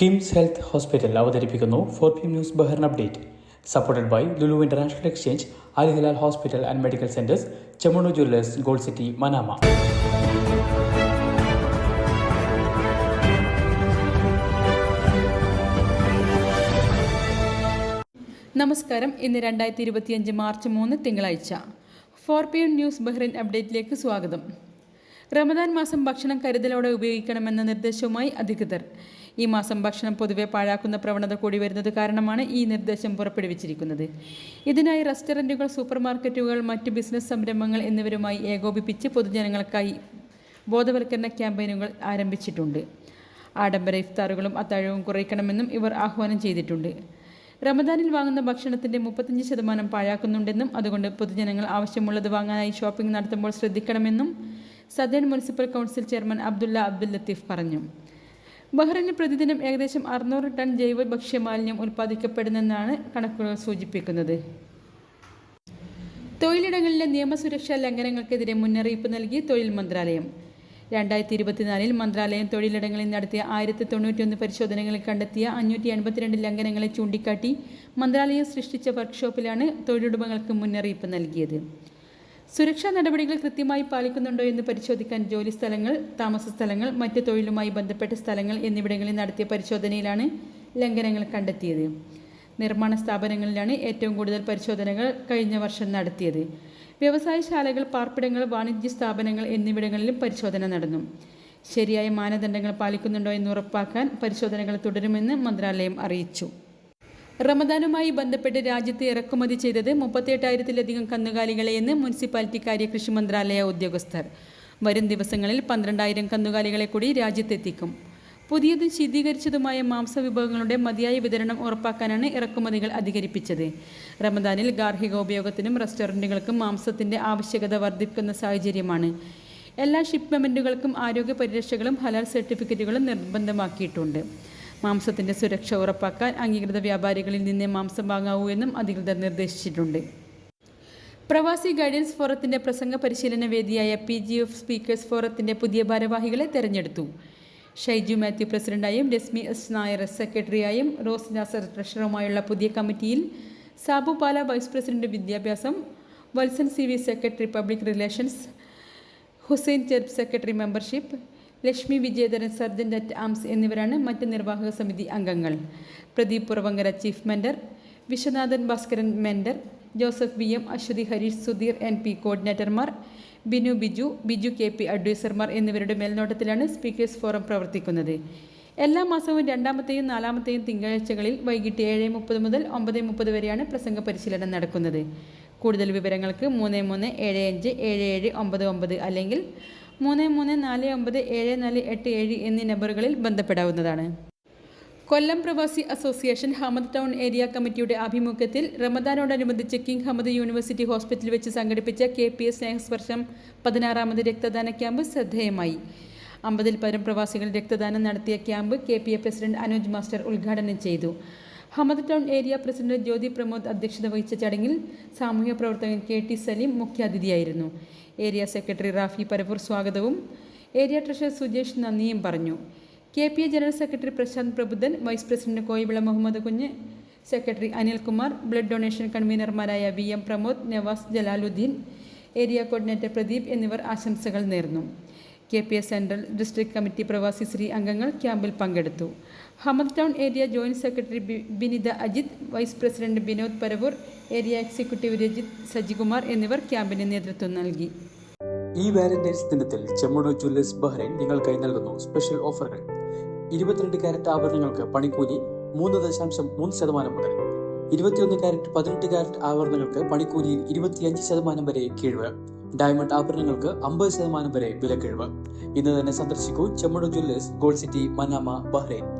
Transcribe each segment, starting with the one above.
KIMS health hospital അവതരിപ്പിക്കുന്നു four P news Bahrain update. Supported by Lulu international exchange Al hospital and medical centres Chemmanur jewellers gold city Manama. നമസ്കാരം. ഇന്ന് രണ്ടായിരത്തി ഇരുപത്തിയഞ്ച് March മൂന്ന് തിങ്കളാഴ്ച. Four P M news Bahrain അപ്ഡേറ്റിലേക്ക് സ്വാഗതം. റമദാൻ മാസം ഭക്ഷണം കരുതലോടെ ഉപയോഗിക്കണമെന്ന നിർദ്ദേശവുമായി അധികൃതർ. ഈ മാസം ഭക്ഷണം പൊതുവെ പാഴാക്കുന്ന പ്രവണത കൂടി വരുന്നത് കാരണമാണ് ഈ നിർദ്ദേശം പുറപ്പെടുവിച്ചിരിക്കുന്നത്. ഇതിനായി റെസ്റ്റോറന്റുകൾ സൂപ്പർ മാർക്കറ്റുകൾ മറ്റ് ബിസിനസ് സംരംഭങ്ങൾ എന്നിവരുമായി ഏകോപിപ്പിച്ച് പൊതുജനങ്ങൾക്കായി ബോധവൽക്കരണ ക്യാമ്പയിനുകൾ ആരംഭിച്ചിട്ടുണ്ട്. ആഡംബര ഇഫ്താറുകളും അത്താഴവും കുറയ്ക്കണമെന്നും ഇവർ ആഹ്വാനം ചെയ്തിട്ടുണ്ട്. റമദാനിൽ വാങ്ങുന്ന ഭക്ഷണത്തിന്റെ മുപ്പത്തഞ്ച് ശതമാനം പാഴാക്കുന്നുണ്ടെന്നും അതുകൊണ്ട് പൊതുജനങ്ങൾ ആവശ്യമുള്ളത് വാങ്ങാനായി ഷോപ്പിംഗ് നടത്തുമ്പോൾ ശ്രദ്ധിക്കണമെന്നും southern municipal council chairman Abdulla Abdul Latif പറഞ്ഞു. ബഹ്റൈനിൽ പ്രതിദിനം ഏകദേശം അറുന്നൂറ് ടൺ ജൈവ ഭക്ഷ്യമാലിന്യം ഉൽപ്പാദിക്കപ്പെടുന്നെന്നാണ് കണക്കുകൾ സൂചിപ്പിക്കുന്നത്. തൊഴിലിടങ്ങളിലെ നിയമസുരക്ഷാ ലംഘനങ്ങൾക്കെതിരെ മുന്നറിയിപ്പ് നൽകി തൊഴിൽ മന്ത്രാലയം. രണ്ടായിരത്തി ഇരുപത്തിനാലിൽ മന്ത്രാലയം തൊഴിലിടങ്ങളിൽ നടത്തിയ ആയിരത്തി തൊണ്ണൂറ്റിയൊന്ന് പരിശോധനകളിൽ കണ്ടെത്തിയ അഞ്ഞൂറ്റി എൺപത്തിരണ്ട് ലംഘനങ്ങളെ ചൂണ്ടിക്കാട്ടി മന്ത്രാലയം സൃഷ്ടിച്ച വർക്ക്ഷോപ്പിലാണ് തൊഴിലുടമകൾക്ക് മുന്നറിയിപ്പ് നൽകിയത്. സുരക്ഷാ നടപടികൾ കൃത്യമായി പാലിക്കുന്നുണ്ടോ എന്ന് പരിശോധിക്കാൻ ജോലി സ്ഥലങ്ങൾ താമസ സ്ഥലങ്ങൾ മറ്റ് തൊഴിലുമായി ബന്ധപ്പെട്ട സ്ഥലങ്ങൾ എന്നിവിടങ്ങളിൽ നടത്തിയ പരിശോധനയിലാണ് ലംഘനങ്ങൾ കണ്ടെത്തിയത്. നിർമ്മാണ സ്ഥാപനങ്ങളിലാണ് ഏറ്റവും കൂടുതൽ പരിശോധനകൾ കഴിഞ്ഞ വർഷം നടത്തിയത്. വ്യവസായശാലകൾ പാർപ്പിടങ്ങൾ വാണിജ്യ സ്ഥാപനങ്ങൾ എന്നിവിടങ്ങളിലും പരിശോധന നടന്നു. ശരിയായ മാനദണ്ഡങ്ങൾ പാലിക്കുന്നുണ്ടോ എന്ന് ഉറപ്പാക്കാൻ പരിശോധനകൾ തുടരുമെന്ന് മന്ത്രാലയം അറിയിച്ചു. റമദാനുമായി ബന്ധപ്പെട്ട് രാജ്യത്ത് ഇറക്കുമതി ചെയ്തത് മുപ്പത്തിയെട്ടായിരത്തിലധികം കന്നുകാലികളെയെന്ന് മുനിസിപ്പാലിറ്റി കാര്യ കൃഷി മന്ത്രാലയ ഉദ്യോഗസ്ഥർ. വരും ദിവസങ്ങളിൽ പന്ത്രണ്ടായിരം കന്നുകാലികളെ കൂടി രാജ്യത്തെത്തിക്കും. പുതിയതും ശീതീകരിച്ചതുമായ മാംസ വിഭവങ്ങളുടെ മതിയായ വിതരണം ഉറപ്പാക്കാനാണ് ഇറക്കുമതികൾ അധികരിപ്പിച്ചത്. റമദാനിൽ ഗാർഹിക ഉപയോഗത്തിനും റെസ്റ്റോറന്റുകൾക്കും മാംസത്തിന്റെ ആവശ്യകത വർദ്ധിക്കുന്ന സാഹചര്യമാണ്. എല്ലാ ഷിപ്മെന്റുകൾക്കും ആരോഗ്യ പരിരക്ഷകളും ഹലാൽ സർട്ടിഫിക്കറ്റുകളും നിർബന്ധമാക്കിയിട്ടുണ്ട്. മാംസത്തിന്റെ സുരക്ഷ ഉറപ്പാക്കാൻ അംഗീകൃത വ്യാപാരികളിൽ നിന്നേ മാംസം വാങ്ങാവൂ എന്നും അധികൃതർ നിർദ്ദേശിച്ചിട്ടുണ്ട്. പ്രവാസി ഗൈഡൻസ് ഫോറത്തിന്റെ പ്രസംഗ പരിശീലന വേദിയായ പി ജി എഫ് സ്പീക്കേഴ്സ് ഫോറത്തിന്റെ പുതിയ ഭാരവാഹികളെ തെരഞ്ഞെടുത്തു. ഷൈജു മാത്യു പ്രസിഡന്റായും രസ്മി എസ് നായർ സെക്രട്ടറിയായും റോസ് നാസർ ട്രഷറുമായുള്ള പുതിയ കമ്മിറ്റിയിൽ സാബു പാല വൈസ് പ്രസിഡന്റ് വിദ്യാഭ്യാസം Valsan C V secretary public relations Hussain ചെർബ് secretary membership Lakshmi Vijayadharan sergeant at arms എന്നിവരാണ് മറ്റ് നിർവാഹക സമിതി അംഗങ്ങൾ. Pradeep Puravankara chief mentor Viswanathan Bhaskaran mentor Joseph V M Aswathy Harish Sudheer N P കോർഡിനേറ്റർമാർ Binu Biju Biju K P അഡ്വൈസർമാർ എന്നിവരുടെ മേൽനോട്ടത്തിലാണ് speakers forum പ്രവർത്തിക്കുന്നത്. എല്ലാ മാസവും രണ്ടാമത്തെയും നാലാമത്തെയും തിങ്കളാഴ്ചകളിൽ വൈകിട്ട് ഏഴ് മുപ്പത് മുതൽ ഒമ്പത് മുപ്പത് വരെയാണ് പ്രസംഗ പരിശീലനം നടക്കുന്നത്. കൂടുതൽ വിവരങ്ങൾക്ക് മൂന്ന് മൂന്ന് ഏഴ് അഞ്ച് ഏഴ് ഏഴ് ഒമ്പത് ഒമ്പത് അല്ലെങ്കിൽ മൂന്ന് മൂന്ന് നാല് ഒമ്പത് ഏഴ് നാല് എട്ട് ഏഴ് എന്നീ നമ്പറുകളിൽ ബന്ധപ്പെടാവുന്നതാണ്. കൊല്ലം പ്രവാസി അസോസിയേഷൻ ഹമദ് ടൗൺ ഏരിയ കമ്മിറ്റിയുടെ ആഭിമുഖ്യത്തിൽ റമദാനോടനുബന്ധിച്ച് കിങ് ഹമദ് യൂണിവേഴ്സിറ്റി ഹോസ്പിറ്റലിൽ വെച്ച് സംഘടിപ്പിച്ച കെ പി എസ് സ്നേഹസ്പർശം പതിനാറാമത് രക്തദാന ക്യാമ്പ് ശ്രദ്ധേയമായി. അമ്പതിൽ പരം പ്രവാസികൾ രക്തദാനം നടത്തിയ camp K P A president Anuj master ഉദ്ഘാടനം ചെയ്തു. Hamad town area president Jyothi Pramod അധ്യക്ഷത വഹിച്ച ചടങ്ങിൽ സാമൂഹ്യ പ്രവർത്തകൻ കെ ടി സലീം മുഖ്യാതിഥിയായിരുന്നു. ഏരിയ സെക്രട്ടറി റാഫി പരപൂർ സ്വാഗതവും ഏരിയ ട്രഷറർ സുജേഷ് നന്ദിയും പറഞ്ഞു. K P A general secretary Prasanth Prabudhan vice president Koyivila Muhammad Kunju secretary Anilkumar blood donation കൺവീനർമാരായ V M Pramod Navas Jalaluddin area coordinator Pradeep എന്നിവർ ആശംസകൾ നേർന്നു. K P S central district committee പ്രവാസി ശ്രീ അംഗങ്ങൾ ക്യാമ്പിൽ പങ്കെടുത്തു. Hamad town area joint secretary Binitha Ajith vice president Binod Paravur area executive Rajith Sajikumar എന്നിവർ ക്യാമ്പിന് നേതൃത്വം നൽകി. ഈ വാലന്റൈൻസ് ദിനത്തിൽ ചെമ്മണോ ജ്വല്ലേഴ്സ് ബഹ്റൈൻ നിങ്ങൾക്കായി നൽകുന്നു സ്പെഷ്യൽ ഓഫറുകൾ. ഇരുപത്തിരണ്ട് കാരറ്റ് ആഭരണങ്ങൾക്ക് പണിക്കൂലി മൂന്ന് ദശാംശം മൂന്ന് ശതമാനം മുതൽ. ഇരുപത്തിയൊന്ന് കാരറ്റ് പതിനെട്ട് കാരറ്റ് ആഭരണങ്ങൾക്ക് പണിക്കൂലിയിൽ ഇരുപത്തിയഞ്ച് ശതമാനം വരെ കിഴിവ് ഡയമണ്ട് ആഭരണങ്ങൾക്ക് അമ്പത് ശതമാനം വരെ വിലക്കിഴിവ്. ഇന്ന് തന്നെ സന്ദർശിക്കൂ Chemmanur jewellers gold city Manama Bahrain.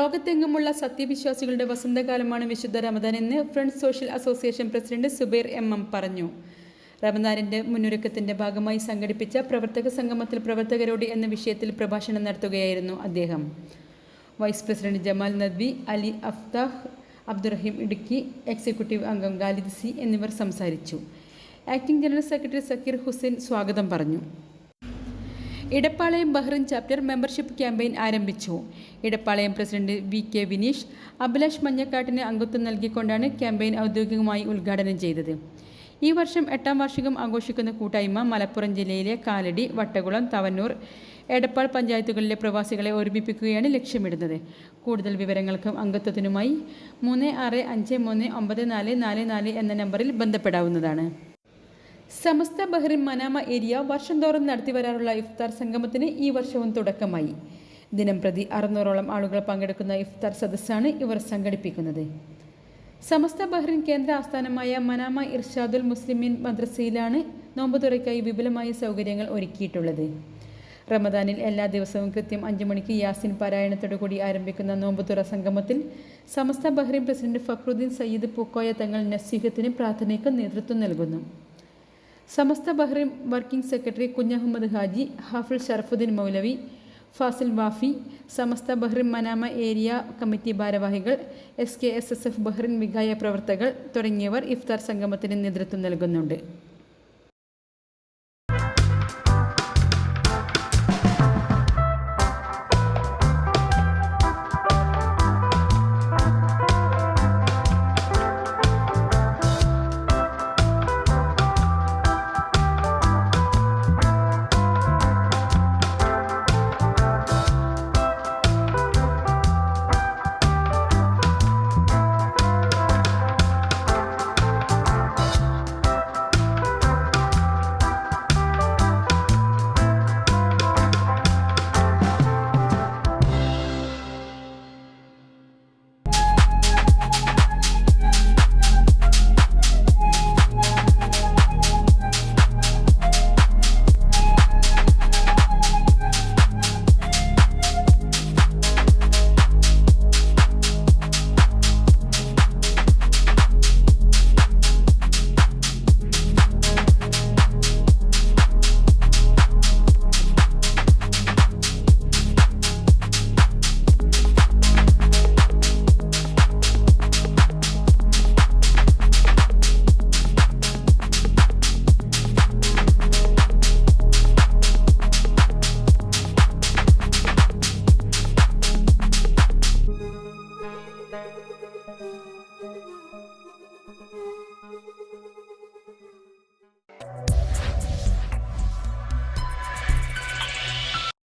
ലോകത്തെങ്ങുമുള്ള സത്യവിശ്വാസികളുടെ വസന്തകാലമാണ് വിശുദ്ധ റമദാൻ എന്ന് friends social association president Subair M M പറഞ്ഞു. റമദാനിന്റെ മുന്നൊരുക്കത്തിന്റെ ഭാഗമായി സംഘടിപ്പിച്ച പ്രവർത്തക സംഗമത്തിൽ പ്രവർത്തകരോട് എന്ന വിഷയത്തിൽ പ്രഭാഷണം നടത്തുകയായിരുന്നു അദ്ദേഹം. Vice president Jamal Nadvi Ali Aftah Abdurahim Idukki executive അംഗം ഖാലിദ് സി എന്നിവർ സംസാരിച്ചു. Acting general secretary Zakir Hussain സ്വാഗതം പറഞ്ഞു. Edappalayam Bahrain chapter membership campaign ആരംഭിച്ചു. Edappalayam president V K Vineesh Abhilash മഞ്ഞക്കാട്ടിന് അംഗത്വം നൽകിക്കൊണ്ടാണ് ക്യാമ്പയിൻ ഔദ്യോഗികമായി ഉദ്ഘാടനം ചെയ്തത്. ഈ വർഷം എട്ടാം വാർഷികം ആഘോഷിക്കുന്ന കൂട്ടായ്മ മലപ്പുറം ജില്ലയിലെ കാലടി വട്ടകുളം തവന്നൂർ എടപ്പാൾ പഞ്ചായത്തുകളിലെ പ്രവാസികളെ ഒരുമിപ്പിക്കുകയാണ് ലക്ഷ്യമിടുന്നത്. കൂടുതൽ വിവരങ്ങൾക്കും അംഗത്വത്തിനുമായി മൂന്ന് ആറ് അഞ്ച് മൂന്ന് ഒമ്പത് നാല് നാല് നാല് എന്ന നമ്പറിൽ ബന്ധപ്പെടാവുന്നതാണ്. സമസ്ത ബഹ്റിൻ മനാമ ഏരിയ വർഷം തോറും നടത്തി വരാറുള്ള ഇഫ്താർ സംഗമത്തിന് ഈ വർഷവും തുടക്കമായി. ദിനം പ്രതി അറുന്നൂറോളം ആളുകൾ പങ്കെടുക്കുന്ന ഇഫ്താർ സദസ്സാണ് ഇവർ സംഘടിപ്പിക്കുന്നത്. സമസ്ത ബഹ്റിൻ കേന്ദ്ര ആസ്ഥാനമായ മനാമ ഇർഷാദുൽ മുസ്ലിമീൻ മദ്രസയിലാണ് നോമ്പ് തുറയ്ക്കായി വിപുലമായ സൗകര്യങ്ങൾ ഒരുക്കിയിട്ടുള്ളത്. റമദാനിൽ എല്ലാ ദിവസവും കൃത്യം അഞ്ചു മണിക്ക് യാസിൻ പാരായണത്തോടുകൂടി ആരംഭിക്കുന്ന നോമ്പുതുറ സംഗമത്തിൽ സമസ്ത ബഹ്റിൻ പ്രസിഡന്റ് ഫക്രുദ്ദീൻ സയ്യിദ് പൂക്കോയ തങ്ങൾ നസീഹത്തിന് പ്രാർത്ഥനയ്ക്ക് നേതൃത്വം നൽകുന്നു. Samastha Bahrain working secretary Kunhahammed Haji Hafiz Sharafudheen Moulavi Fazil Wafy Samastha Bahrain Manama area committee ഭാരവാഹികൾ S K S S F Bahrain Vikaya പ്രവർത്തകർ തുടങ്ങിയവർ ഇഫ്താർ സംഗമത്തിന് നേതൃത്വം നൽകുന്നുണ്ട്.